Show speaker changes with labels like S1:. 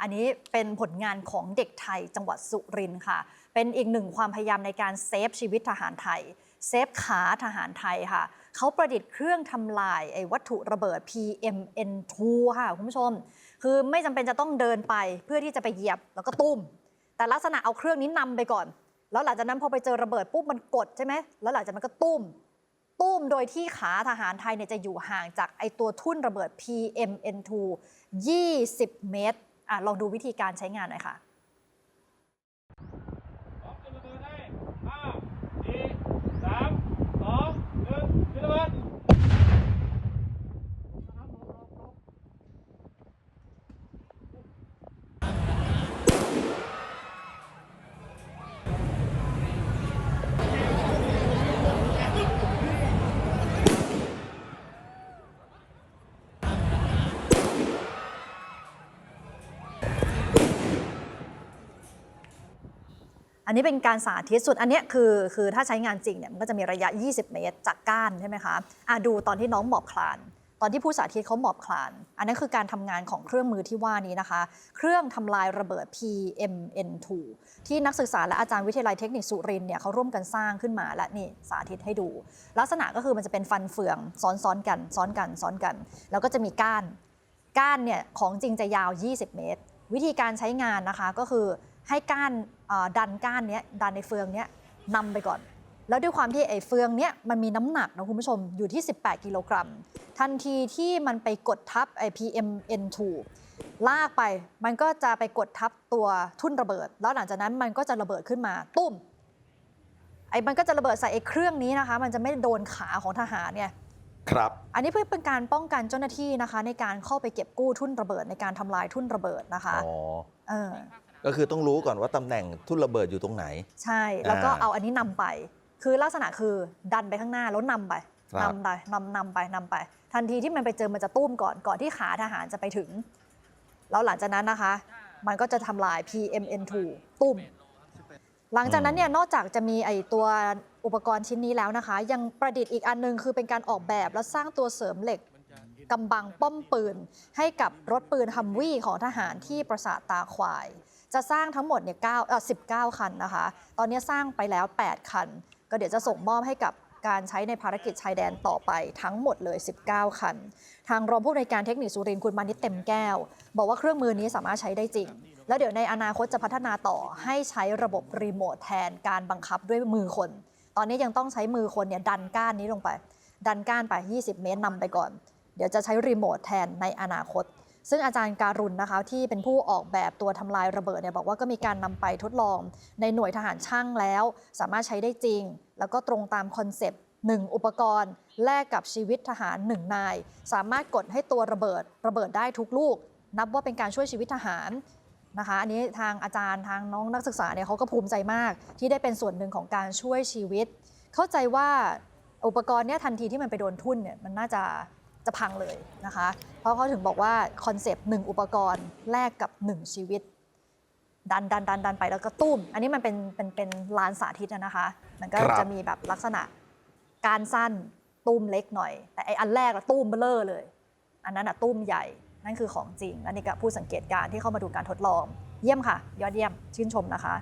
S1: อันนี้เป็นผลงานของเด็กไทยจังหวัดสุรินทร์ค่ะ เป็นอีกหนึ่งความพยายามในการเซฟชีวิตทหารไทย เซฟขาทหารไทยค่ะ เขาประดิษฐ์เครื่องทำลายไอ้วัตถุระเบิด PMN2 ค่ะคุณผู้ชม คือไม่จำเป็นจะต้องเดินไปเพื่อที่จะไปเหยียบแล้วก็ตุ้ม แต่ลักษณะเอาเครื่องนี้นำไปก่อน แล้วหลังจากนั้นพอไปเจอระเบิดปุ๊บมันกดใช่ไหม แล้วหลังจากนั้นก็ตุ้มตุ้มโดยที่ขาทหารไทยเนี่ยจะอยู่ห่างจากไอตัวทุ่นระเบิด PMN2 20 เมตร ลองดูวิธีการใช้งานหน่อยค่ะ
S2: อัน
S1: นี้เป็นการสาธิตสุดอันเนี้ยคือคือถ้าใช้งานจริงเนี่ยมันก็จะมีระยะ 20 เมตรจากก้านใช่ไหมคะอะดูตอนที่น้องหมอบคลาน ตอนที่ผู้สาธิตเขาหมอบคลาน อันนั้นคือการทำงานของเครื่องมือที่ว่านี้นะคะ เครื่องทำลายระเบิด PMN2 ที่นักศึกษาและอาจารย์วิทยาลัยเทคนิคสุรินเนี่ยเขาร่วมกันสร้างขึ้นมาและนี่สาธิตให้ดู ลักษณะก็คือมันจะเป็นฟันเฟืองซ้อนๆกันซ้อนกันซ้อนกัน แล้วก็จะมีก้าน ก้านเนี่ยของจริงจะยาว 20 เมตร วิธีการใช้งานนะคะก็คือ ให้ก้านเอ่อดันก้านเนี้ยดันในเฟืองเนี้ยนำไปก่อน แล้วด้วยความที่ไอ้เฟืองเนี้ยมันมีน้ำหนักนะคุณผู้ชมอยู่ที่ 18 กิโลกรัม ทันทีที่มันไปกดทับไอ้ PMN2 ลากไปมันก็จะไปกดทับตัวทุ่นระเบิด แล้วหลังจากนั้นมันก็จะระเบิดขึ้นมาตุ้มไอ้มันก็จะระเบิดใส่ไอ้เครื่องนี้นะคะ มันจะไม่โดนขาของทหารเนี่ย
S3: ครับ
S1: อันนี้เพื่อเป็นการป้องกันเจ้าหน้าที่นะคะ ในการเข้าไปเก็บกู้ทุ่นระเบิดในการทำลายทุ่นระเบิดนะคะ
S3: อ๋อ
S1: เออ
S3: ก็คือต้องรู้ก่อนว่าตำแหน่งทุ่นระเบิดอยู่ตรงไหน
S1: ใช่ แล้วก็
S3: อ่า
S1: เอาอันนี้นำไป คือลักษณะคือดันไปข้างหน้าแล้วนำไป
S3: ครับ
S1: นำไปนำนำไปนำไป ทันทีที่มันไปเจอมันจะตุ้มก่อนก่อนที่ขาทหารจะไปถึง แล้วหลังจากนั้นนะคะ มันก็จะทำลาย PMN2 ตุ้ม หลังจากนั้นเนี่ยนอกจากจะมีไอตัวอุปกรณ์ชิ้นนี้แล้วนะคะ ยังประดิษฐ์อีกอันนึงคือเป็นการออกแบบและสร้างตัวเสริมเหล็กกำบังป้อมปืน ให้กับรถปืนฮัมวี่ของทหารที่ปราสาทตาควาย จะสร้างทั้งหมดเนี่ย9เอ่อ19คันนะคะ ตอนนี้สร้างไปแล้ว 8 คัน ก็เดี๋ยวจะส่งมอบให้กับการใช้ในภารกิจชายแดนต่อไปทั้งหมดเลย 19 คัน ทางรองผู้ในวยการเทคนิคสุรินทร์คุณมานิตเต็มแก้ว บอกว่าเครื่องมือนี้สามารถใช้ได้จริง แล้วเดี๋ยวในอนาคตจะพัฒนาต่อให้ใช้ระบบรีโมทแทนการบังคับด้วยมือคน ตอนนี้ยังต้องใช้มือคนเนี่ยดันก้านนี้ลงไป ดันก้านไป 20 เมตรนำไปก่อน เดี๋ยวจะใช้รีโมทแทนในอนาคต ซึ่งอาจารย์การุณนะคะที่เป็นผู้ออกแบบตัวทำลายระเบิดเนี่ยบอกว่าก็มีการนำไปทดลอง ในหน่วยทหารช่างแล้ว สามารถใช้ได้จริง แล้วก็ตรงตามคอนเซปต์หนึ่งอุปกรณ์ แลกกับชีวิตทหารหนึ่งนาย สามารถกดให้ตัวระเบิด ระเบิดได้ทุกลูก นับว่าเป็นการช่วยชีวิตทหารนะคะ อันนี้ทางอาจารย์ทางน้องนักศึกษาเนี่ยเขาก็ภูมิใจมาก ที่ได้เป็นส่วนหนึ่งของการช่วยชีวิต เข้าใจว่าอุปกรณ์เนี่ยทันทีที่มันไปโดนทุ่นเนี่ยมันน่าจะ จะพังเลยนะคะ เพราะเขาถึงบอกว่าคอนเซปต์หนึ่งอุปกรณ์แลกกับหนึ่งชีวิต ดันดันดันดันไปแล้วก็ตุ้ม อันนี้มันเป็นเป็นเป็นลานสาธิตอะนะคะ มันก็
S3: ครับ
S1: จะมีแบบลักษณะการสั้นตุ้มเล็กหน่อย แต่ไออันแรกอะตุ้มเบลอเลย อันนั้นอะตุ้มใหญ่นั่นคือของจริง อันนี้ก็ผู้สังเกตการณ์ที่เข้ามาดูการทดลอง เยี่ยมค่ะ ยอดเยี่ยมชื่นชมนะคะ